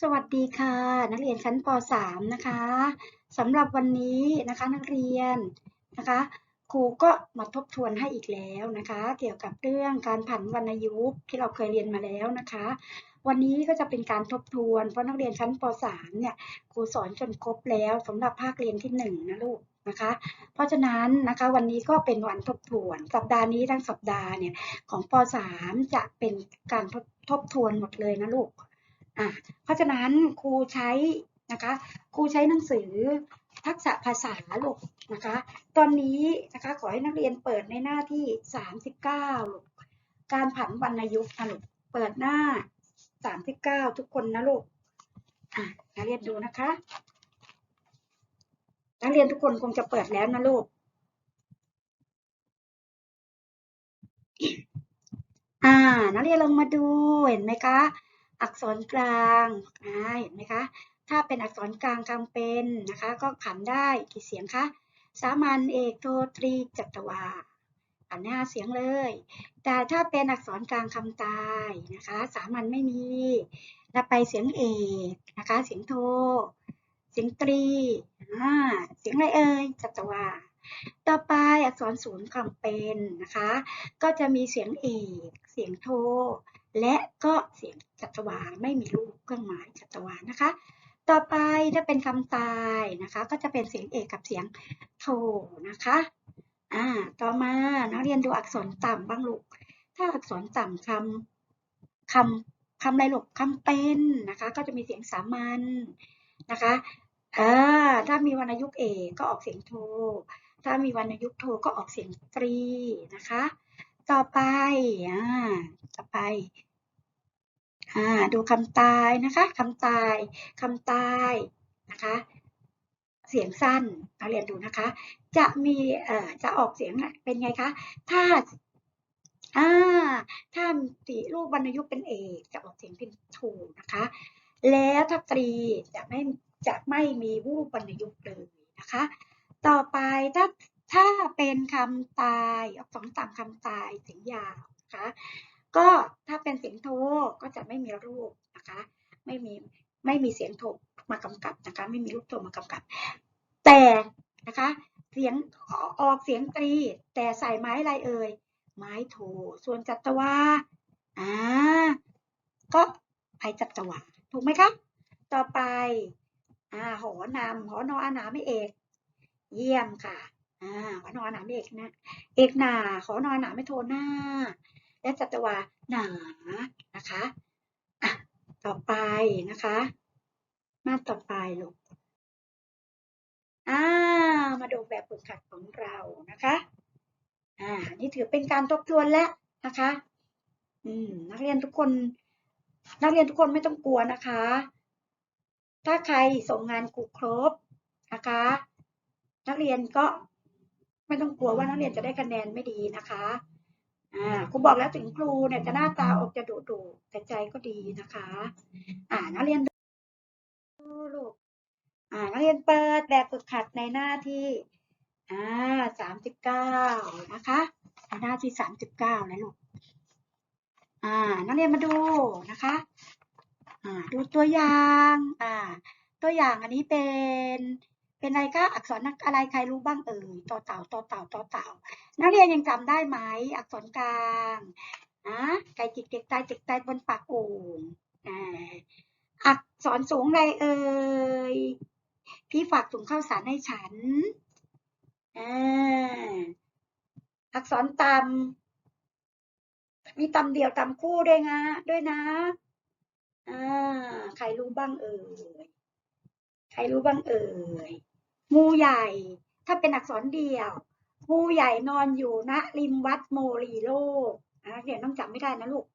สวัสดีค่ะ นักเรียนชั้นป .3 นะคะสำหรับวันนี้นะคะนักเรียนนะคะครูก็มาทบทวนให้อีกแล้วนะคะ เกี่ยวกับเรื่องการผันวรรณยุกต์ที่เราเคยเรียนมาแล้วนะคะ วันนี้ก็จะเป็นการทบทวนเพราะนักเรียนชั้นป .3 เนี่ยครูสอนจนครบแล้วสำหรับภาคเรียนที่1นะลูกนะคะ เพราะฉะนั้นนะคะวันนี้ก็เป็นวันทบทวน สัปดาห์นี้ทั้งสัปดาห์เนี่ยของป .3 จะเป็นการทบทวนหมดเลยนะลูก อะเพราะฉะนั้นครูใช้นะคะครูใช้หนังสือทักษะภาษาลูกนะคะ ตอนนี้นะคะขอให้นักเรียนเปิดในหน้าที่ 39ลูกการผันวรรณยุกต์นะลูกเปิดหน้า 39 ทุกคนนะลูกอะนักเรียนดูนะคะ นักเรียนทุกคนคงจะเปิดแล้วนะลูกอ่า นักเรียนลองมาดูเห็นไหมคะ อักษรกลางอ่าเห็นไหมคะ ถ้าเป็นอักษรกลางคำเป็นนะคะ ก็ขันได้กี่เสียงคะ สามัญเอกโทตรีจัตวาขันห้าเสียงเลย แต่ถ้าเป็นอักษรกลางคำตายนะคะ สามัญไม่มีแล้วไปเสียงเอกนะคะ เสียงโท เสียงตรีอ่าเสียงอะไรเอ่ยจัตวาต่อไปอักษรศูนย์คำเป็นนะคะ ก็จะมีเสียงเอก เสียงโท และก็เสียงจัตวาไม่มีรูปเครื่องหมายจัตวานะคะ ต่อไปถ้าเป็นคำตายนะคะ ก็จะเป็นเสียงเอกกับเสียงโทนะคะอ่าต่อมานักเรียนดูอักษรต่ำบ้างลูก ถ้าอักษรต่ำคำคำคำอะไรลูกคำเป็นนะคะ ก็จะมีเสียงสามัญนะคะอ่าถ้ามีวรรณยุกต์เอกก็ออกเสียงโท ถ้ามีวรรณยุกต์โทก็ออกเสียงตรีนะคะ ต่อไปอ่าต่อไปอ่าดูคำตายนะคะคำตายคำตายนะคะ เสียงสั้นเราเรียนดูนะคะ จะมีเอ่อจะออกเสียงเป็นไงคะ ถ้าอ่าถ้าสีรูปวรรณยุกต์เป็นเอกจะออกเสียงเป็นถูนะคะ แล้วถ้าตรีจะไม่จะไม่มีรูปวรรณยุกต์เลยนะคะ ต่อไปถ้า ถ้าเป็นคำตายอักษรต่ำคำตายเสียงยาวนะคะก็ถ้าเป็นเสียงโทก็จะไม่มีรูปนะคะไม่มีไม่มีเสียงโทมากำกับนะคะไม่มีรูปโทมากำกับ แต่นะคะเสียงออกเสียงตรี แต่ใส่ไม้อะไรเอ่ยไม้โทส่วนจัตวาอ่าก็ไปจัตวาถูกไหมคะต่อไปอ่าหอนำหอนออานาไม่เอก เยี่ยมค่ะ อ่าหอนออาหนาเอกนะ เอกหนาหอนออาหนาไม่โทหน้า และจัตวาหนานะคะอะต่อไปนะคะ มาต่อไปลูกอ่ามาดูแบบฝึกหัดของเรานะคะอ่านี่ถือเป็นการทบทวนแล้วนะคะ อืม นักเรียนทุกคน นักเรียนทุกคนไม่ต้องกลัวนะคะ ถ้าใครส่งงานครูครบนะคะ นักเรียนก็ ไม่ต้องกลัวว่านักเรียนจะได้คะแนนไม่ดีนะคะอ่าครูบอกแล้วถึงครูเนี่ยจะหน้าตาออกจะดุดุแต่ใจก็ดีนะคะ อ่านักเรียนดูลูกอ่านักเรียนเปิดแบบฝึกหัดในหน้าที่อ่าสามสิบเก้านะคะในหน้าที่สามสิบเก้านะลูกอ่านักเรียนมาดูนะคะอ่าดูตัวอย่างอ่าตัวอย่างอันนี้เป็น เป็นอะไรคะอักษรอะไรใครรู้บ้างเอ่ยต่อเต่าต่อเต่าต่อเต่า นักเรียนยังจำได้ไหมอักษรกลางนะไก่จิกเด็กตายเด็กตายบนปากโอ่งอ่าอักษรสูงอะไรเอ่ยพี่ฝากถุงข้าวสารให้ฉันอ่าอักษรต่ำมีต่ำเดียวต่ำคู่ด้วยนะด้วยนะอ่าใครรู้บ้างเอ่ยใครรู้บ้างเอ่ย งูใหญ่ ถ้าเป็นอักษรเดียว งูใหญ่นอนอยู่ณริมวัดโมรีโลกนะเดี๋ยวต้องจำไม่ได้นะลูก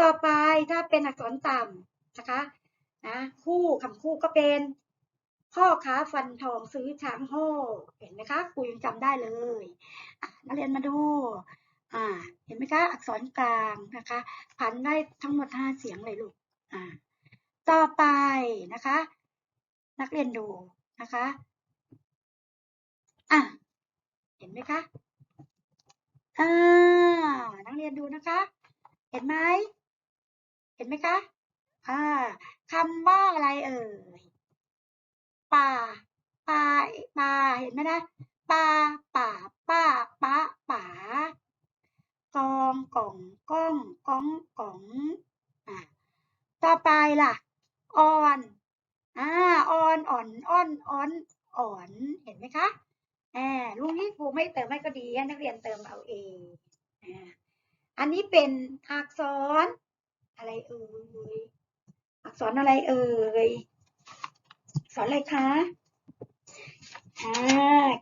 ต่อไปถ้าเป็นอักษรต่ำนะคะนะคู่คำคู่ก็เป็น พ่อค้าฟันทองซื้อช้างโห่เห็นไหมคะครูยังจำได้เลยนักเรียนมาดูอ่าเห็นไหมคะอักษรกลางนะคะพันได้ทั้งหมดห้าเสียงเลยลูกอ่าต่อไปนะคะ นักเรียนดูนะคะ อะ เห็นไหมคะอ่านักเรียนดูนะคะ เห็นไหม เห็นไหมคะ อ่าคำว่าอะไรเอ่ย ป่า ป่า ป่า เห็นไหมนะ ป่า ป่า ป้าป้าป๋ากองกล่องก้องก้องก๋องอ่าต่อไปล่ะ อ่อน อ่า อ่อน อ่อน อ่อน อ่อน อ่อน เห็นไหมคะ แหมลุงนี่ครูไม่เติมให้ก็ดีนักเรียนเติมเอาเองอ่าอันนี้เป็นอักษร อะไรเอ่ยอักษรอะไรเอ่ยสอักษรอะไรคะอ่า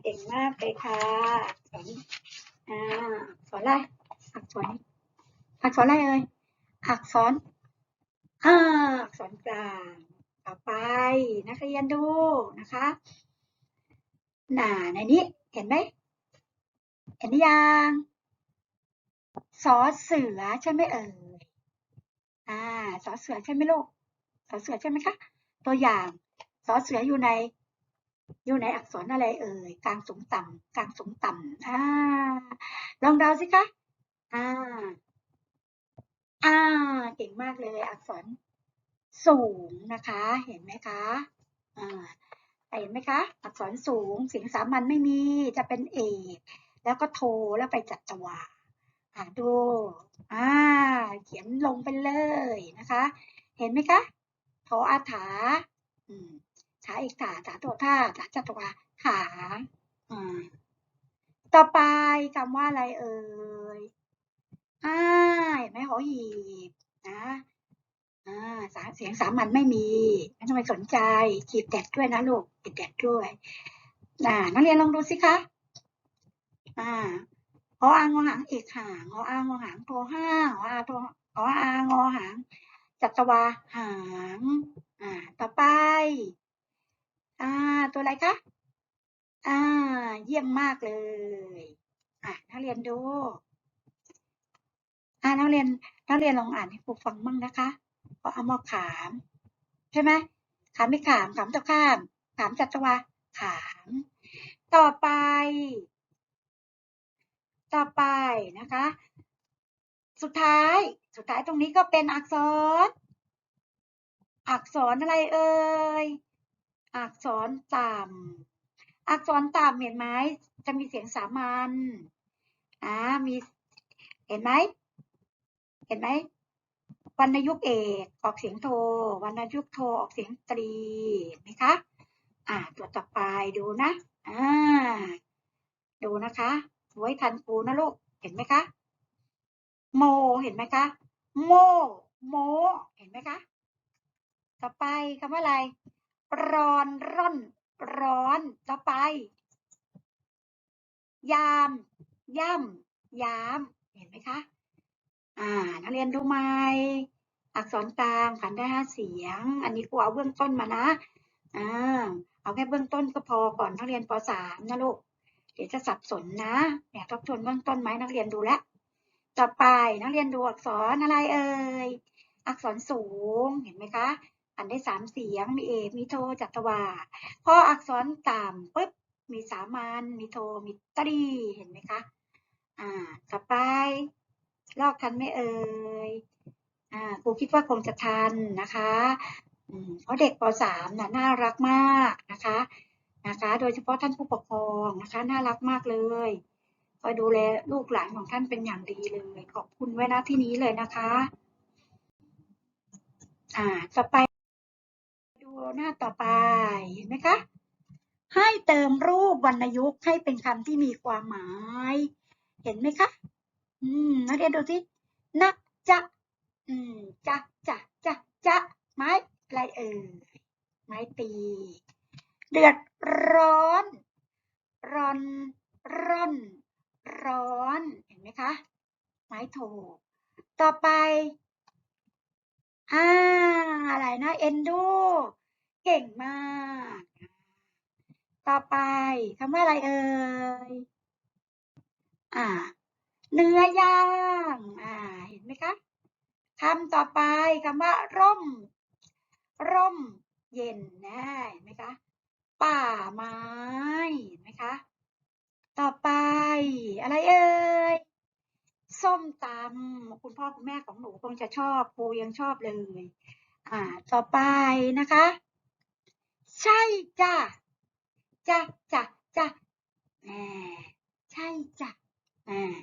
เก่งมากเลยค่ะสอักษรอ่าสอักษรอะไรอักษรอักษรอะไรเอ่ยอักษรอ่าอักษรกลางต่อไปนักเรียนดูนะคะ หนาในนี้เห็นไหมเห็นหรือยังสอเสือใช่ไหมเอ่ยอ่าสอเสือใช่ไหมลูกสอเสือใช่ไหมคะ ตัวอย่างสอเสืออยู่ใน อยู่ในอักษรอะไรเอ่ยกลางสูงต่ำกลางสูงต่ำอ่าลองเดาสิคะอ่าอ่าเก่งมากเลยอักษรสูงนะคะ เห็นไหมคะอ่า เห็นไหมคะ อักษรสูงเสียงสามัญไม่มีจะเป็นเอกแล้วก็โทแล้วไปจัตวาอ่าดูอ่าเขียนลงไปเลยนะคะ เห็นไหมคะโทอาถาอืมถาอีกถาถาตัวท่าถาจัตวาขาอ่าต่อไปคำว่าอะไรเอ่ยอ่าเห็นไหมหอหีบนะ อ่าสาเสียงสามัญไม่มีไม่ต้องไปสนใจขีดแดดด้วยนะลูกขีดแดดด้วยอ่านักเรียนลองดูสิคะอ่าออางอหางเอกหางหออางอหางโทห้าหออาโทหออางอหาง จัตวาหาง อ่า ต่อไป อ่า ตัวอะไรคะอ่า เยี่ยมมากเลย อ่านักเรียนดู อ่านักเรียนนักเรียนลองอ่านให้ครูฟังบ้างนะคะ เพราะเอามาขาม ใช่ไหมขามไม่ขามขามตะข้าม ขามจัตวาขาม ต่อไป ต่อไปนะคะ สุดท้ายสุดท้ายตรงนี้ก็เป็นอักษร อักษรอะไรเอ่ยอักษรต่ำอักษรต่ำเห็นไหมจะมีเสียงสามัญอ่ามีเห็นไหมเห็นไหม วรรณยุกเอกออกเสียงโทวรรณยุกโทออกเสียงตรีเห็นไหมคะอ่าตัวต่อไปดูนะอ่าดูนะคะไว้ทันครูนะลูกเห็นไหมคะโมเห็นไหมคะโมโมเห็นไหมคะต่อไปคำว่าอะไรร้อนร่อน ร้อนต่อไป ยาม ย่ำยาม เห็นไหมคะ อ่า นักเรียนดูไหมอักษรกลางขันได้ห้าเสียง อันนี้ครูเอาเบื้องต้นมานะอ่าเอาแค่เบื้องต้นก็พอก่อนนักเรียนป .3 นะลูกเดี๋ยวจะสับสนนะเนี่ยทบทวนเบื้องต้นไหมนักเรียนดูแลต่อไปนักเรียนดูอักษรอะไรเอ่ยอักษรสูงเห็นไหมคะอันได้สามเสียงมีเอกมีโทจัตวาพออักษรต่ำปุ๊บมีสามัญมีโทมีตรีเห็นไหมคะอ่าต่อไป ลอกทันไหมเอ่ยอ่าครูคิดว่าคงจะทันนะคะเพราะเด็กป .3 น่ะน่ารักมากนะคะนะคะ โดยเฉพาะท่านผู้ปกครองนะคะน่ารักมากเลยคอยดูแลลูกหลานของท่านเป็นอย่างดีเลยขอบคุณไว้นะที่นี้เลยนะคะ อ่าต่อไป ดูหน้าต่อไปเห็นไหมคะให้เติมรูปวรรณยุกต์ให้เป็นคำที่มีความหมาย เห็นไหมคะ อืมนักเรียนดูสินะจะอืมจะจะจะจะไม้อะไรเอ่ยไม้ตี เดือดร้อนร้อนร่อนร้อนเห็นไหมคะ ไม้โทต่อไปอ่าอะไรนะเอ็นดู เก่งมาก ต่อไปคำว่าอะไรเอ่ยอ่า เนื้อย่างอ่าเห็นไหมคะคำต่อไปคำว่า ร่ม ร่ม เย็นนะเห็นไหมคะ ป่าไม้เห็นไหมคะ ต่อไปอะไรเอ่ยส้มตำคุณพ่อคุณแม่ของหนูคงจะชอบครูยังชอบเลย อ่า ต่อไปนะคะ ใช่จ้ะจ้ะจ้ะจ้ะแหมใช่จ้ะอ่า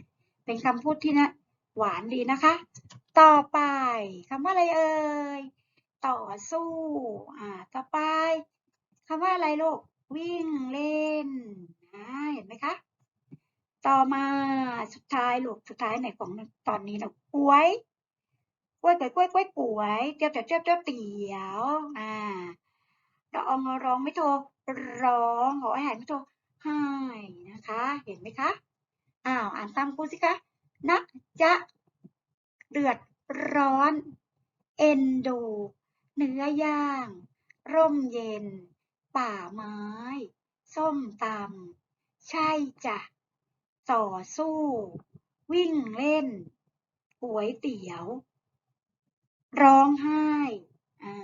เป็นคำพูดที่นะหวานดีนะคะ ต่อไปคำว่าอะไรเอ่ย ต่อสู้ อ่า ต่อไปคำว่าอะไรลูก วิ่งเล่นอ่าเห็นไหมคะ ต่อมาสุดท้ายลูกสุดท้ายในของตอนนี้นะป่วยกล้วยกล้วยกล้วยกล้วยป่วยเจียวเจียวเจียวเจียวเตี๋ยวอ่าเราเอางร้องไม่โทรร้องขออาหารไม่โทรให้นะคะ เห็นไหมคะ อ้าวอ่านตามครูสิคะนะจะเดือดร้อน เอ็นดู เนื้อย่างร่มเย็น ป่าไม้ ส้มตำ ใช่จ้ะ ต่อสู้ วิ่งเล่นก๋วยเตี๋ยว ร้องไห้ อ่า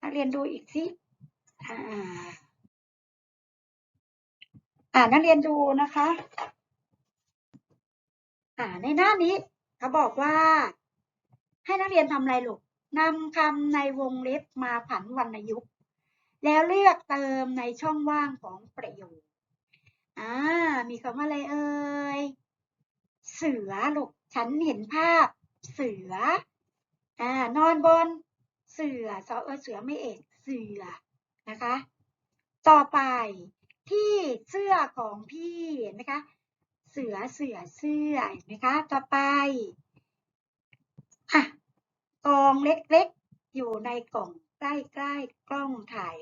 นักเรียนดูอีกสิ อ่า อ่านักเรียนดูนะคะ อ่าในหน้านี้เขาบอกว่า ให้นักเรียนทำอะไรลูกนำคำในวงเล็บมาผันวรรณยุกต์ แล้วเลือกเติมในช่องว่างของประโยคอ่ามีคำว่าอะไรเอ่ยเสือลูกฉันเห็นภาพ เสืออ่านอนบน เสือซอเออเสือไม่เอกเสือนะคะ ต่อไป ที่เสื้อของพี่นไหมคะ เสือเสือเสื้อนไหมคะ ต่อไปอะกองเล็กๆ อยู่ในกล่องใกล้ๆกล้องถ่าย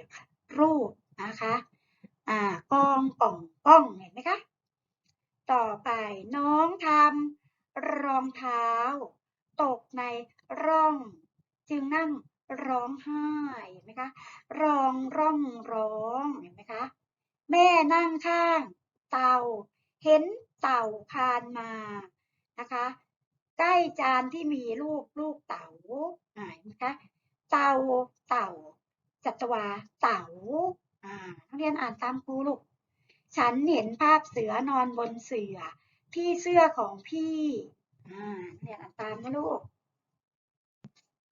รูปนะคะอ่ากองกล่องกล้องเห็นไหมคะต่อไปน้องทำรองเท้า ตกในร่อง จึงนั่งร้องไห้เห็นไหมคะร้องร่องร้องเห็นไหม แม่นั่งข้าง เต่าเห็นเต่าคานมานะคะ ใกล้จานที่มีรูปลูกเต่าอ่านไหมคะเต่าเต่าจัตวาเต่าอ่านักเรียนอ่านตามครูลูกฉันเห็นภาพเสือนอนบนเสือที่เสื้อของพี่อ่านักเรียนอ่านตามนะลูก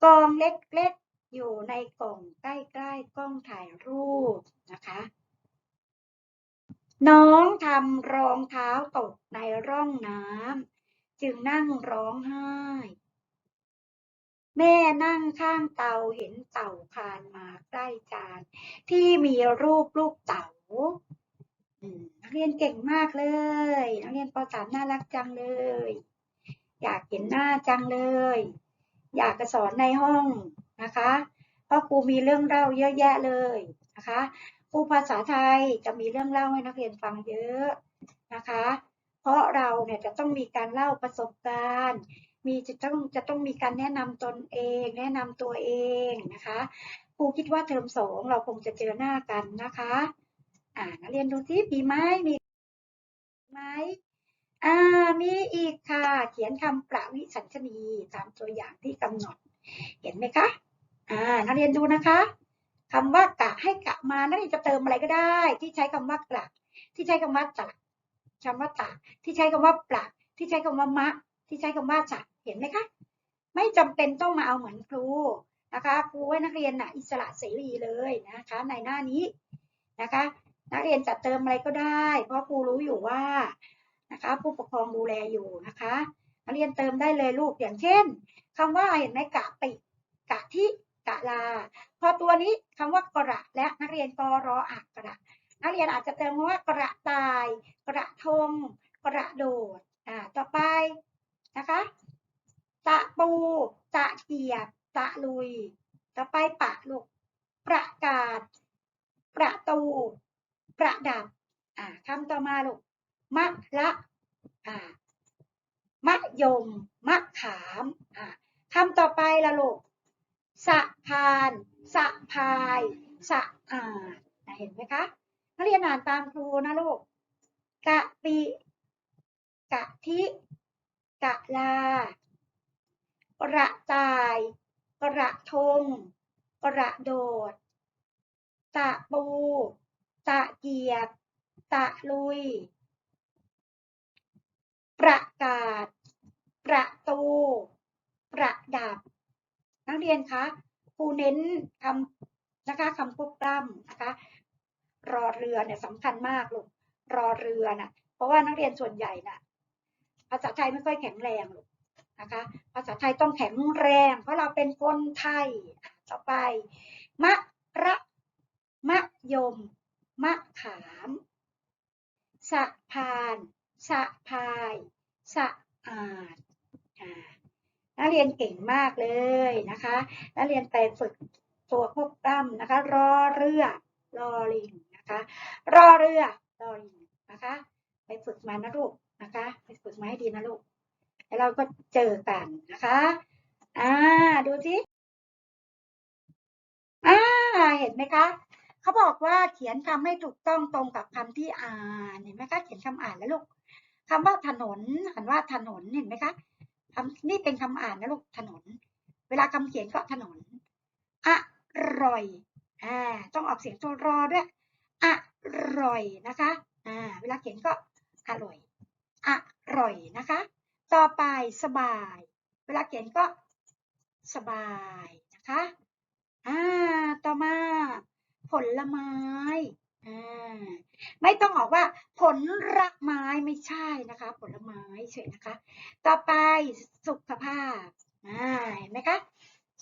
กองเล็กๆอยู่ในกล่องใกล้ๆกล้องถ่ายรูปนะคะ น้องทำรองเท้าตกในร่องน้ำจึงนั่งร้องไห้ แม่นั่งข้างเตาเห็นเต่าคานมาใกล้จาน ที่มีรูปลูกเต๋านักเรียนเก่งมากเลย นักเรียนป .3 น่ารักจังเลย อยากเห็นหน้าจังเลย อยากจะสอนในห้องนะคะ เพราะครูมีเรื่องเล่าเยอะแยะเลยนะคะ ครูภาษาไทยจะมีเรื่องเล่าให้นักเรียนฟังเยอะนะคะ เพราะเราเนี่ยจะต้องมีการเล่าประสบการณ์ มีจะต้องจะต้องมีการแนะนำตนเอง แนะนำตัวเองนะคะครูคิดว่าเทอมสองเราคงจะเจอหน้ากันนะคะอ่านักเรียนดูซิมีไหมมีไหมอ่ามีอีกค่ะ เขียนคำประวิสัญชนีตามตัวอย่างที่กำหนด เห็นไหมคะอ่านักเรียนดูนะคะ คำว่ากะให้กะมานักเรียนจะเติมอะไรก็ได้ ที่ใช้คำว่ากะที่ใช้คำว่าตะคำว่าตะที่ใช้คำว่าปละที่ใช้คำว่ามะ ที่ใช้คำว่าจะเห็นไหมคะ ไม่จำเป็นต้องมาเอาเหมือนครูนะคะครูให้นักเรียนนะอิสระเสรีเลยนะคะ ในหน้านี้นะคะ นักเรียนจะเติมอะไรก็ได้ เพราะครูรู้อยู่ว่านะคะ ผู้ปกครองดูแลอยู่นะคะนักเรียนเติมได้เลยลูกอย่างเช่นคำว่าเห็นไหมกะปิกะทิ กะลา พอตัวนี้คำว่ากระและนักเรียนกรออักกระนักเรียนอาจจะเติมคำว่ากระตาย กระทง กระโดดอ่าต่อไปนะคะตะปูตะเกียบตะลุย ต่อไปปะลูกประกาศ ประตู ประดับอ่าคำต่อมาลูกมะละอ่ามะยมมะขามอ่าคำต่อไปละลูก สะพาน สะพาย สะอาดเห็นไหมคะนักเรียนอ่านตามครูนะลูก กะปิ กะทิ กะลา กระต่าย กระทง กระโดด ตะปู ตะเกียบ ตะลุย ประกาศ ประตู ประดับ นักเรียนคะครูเน้นคำนะคะคำควบกล้ำนะคะ รอเรือเนี่ยสำคัญมากลูกรอเรือนะเพราะว่านักเรียนส่วนใหญ่น่ะภาษาไทยไม่ค่อยแข็งแรงลูกนะคะ ภาษาไทยต้องแข็งแรง เพราะเราเป็นคนไทยต่อไป มะระมะยม มะขามสะพานสะพายสะอาดอ่า นักเรียนเก่งมากเลยนะคะนักเรียนไปฝึกตัวควบกล้ำนะคะ รอเรือรอลิงนะคะรอเรือรอลิงนะคะ ไปฝึกมานะลูกนะคะ ไปฝึกมาให้ดีนะลูกแล้วเราก็เจอกันนะคะอ่าดูสิอ่าเห็นไหมคะเขาบอกว่าเขียนคำให้ถูกต้องตรงกับคำที่อ่านเห็นไหมคะเขียนคำอ่านแล้วลูกคำว่าถนนอ่านว่าถนนเห็นไหมคะ คำนี่เป็นคำอ่านนะลูกถนน เวลาคำเขียนก็ถนน อร่อย อ่า ต้องออกเสียงตัวรอด้วย อร่อยนะคะ อ่า เวลาเขียนก็อร่อย อร่อยนะคะ ต่อไปสบาย เวลาเขียนก็สบายนะคะ อ่า ต่อมา ผลไม้ ไม่ต้องบอกว่าผลรักไม้ไม่ใช่นะคะ ผลไม้เฉยนะคะ ต่อไปสุขภาพอ่าเห็นไหมคะ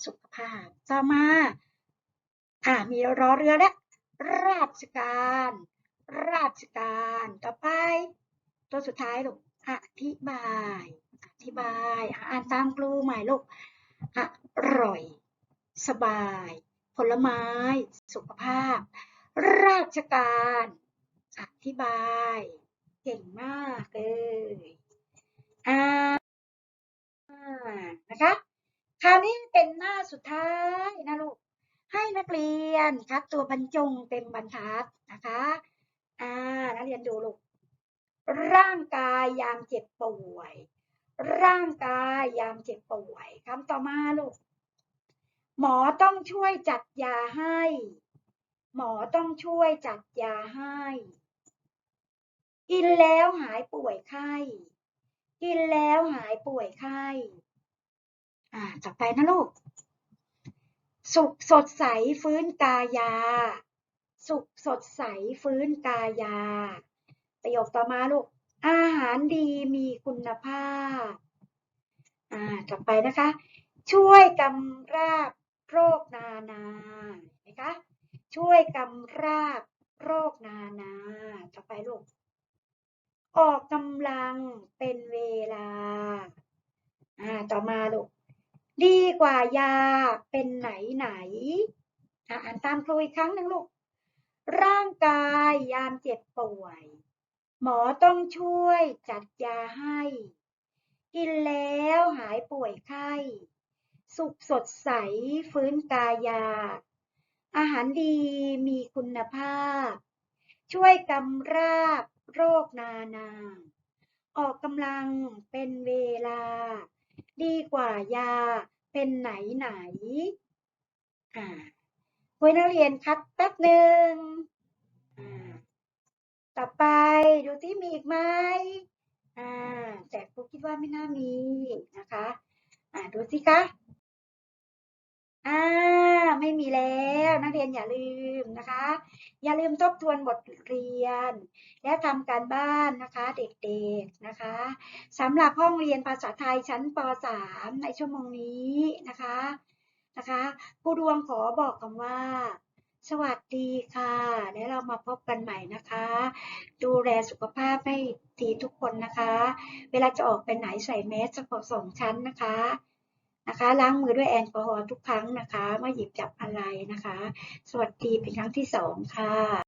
สุขภาพต่อมาอ่ามีรอเรือแล้วราชการ ราชการ ต่อไป ตัวสุดท้ายลูกอธิบาย อธิบายอะอ่านตามครูใหม่ลูกอร่อย สบาย ผลไม้ สุขภาพ ราชการอธิบาย เก่งมากเลยอ่านะคะคราวนี้เป็นหน้าสุดท้ายนะลูก ให้นักเรียนคัดตัวบรรจงเต็มบรรทัดนะคะอ่านักเรียนดูลูก ร่างกายยามเจ็บป่วย ร่างกายยามเจ็บป่วยคำต่อมาลูก หมอต้องช่วยจัดยาให้ หมอต้องช่วยจัดยาให้ กินแล้วหายป่วยไข้ กินแล้วหายป่วยไข้ อ่า ต่อไปนะลูก สุขสดใสฟื้นกายา สุขสดใสฟื้นกายา ประโยคต่อมาลูก อาหารดีมีคุณภาพ อ่า ต่อไปนะคะ ช่วยกำราบโรคนานาเห็นไหมคะ ช่วยกำราบโรคนานา ต่อไปลูก ออกกำลังเป็นเวลา อ่า ต่อมาลูก ดีกว่ายาเป็นไหนไหน อ่าอ่านตามครูอีกครั้งหนึ่งลูก ร่างกายยามเจ็บป่วย หมอต้องช่วยจัดยาให้ กินแล้วหายป่วยไข้ สุขสดใสฟื้นกายา อาหารดีมีคุณภาพ ช่วยกำราบโรคนานา ออกกำลังเป็นเวลา ดีกว่ายาเป็นไหนไหน อ่าคุยนักเรียนคัดแป๊บหนึ่งอ่าต่อไปดูที่มีอีกไหมอ่าแต่ครูคิดว่าไม่น่ามีนะคะ อ่าดูสิคะ อ่าไม่มีแล้วนักเรียนอย่าลืมนะคะ อย่าลืมทบทวนบทเรียน และทำการบ้านนะคะเด็กๆนะคะสำหรับห้องเรียนภาษาไทยชั้นป .3 ในชั่วโมงนี้นะคะนะคะครูดวงขอบอกคำว่า สวัสดีค่ะ แล้วเรามาพบกันใหม่นะคะ ดูแลสุขภาพให้ดีทุกคนนะคะ เวลาจะออกไปไหนใส่แมสสองชั้นนะคะ นะคะ ล้างมือด้วยแอลกอฮอล์ทุกครั้งนะคะ เมื่อหยิบจับอะไรนะคะ สวัสดีเป็นครั้งที่สองค่ะ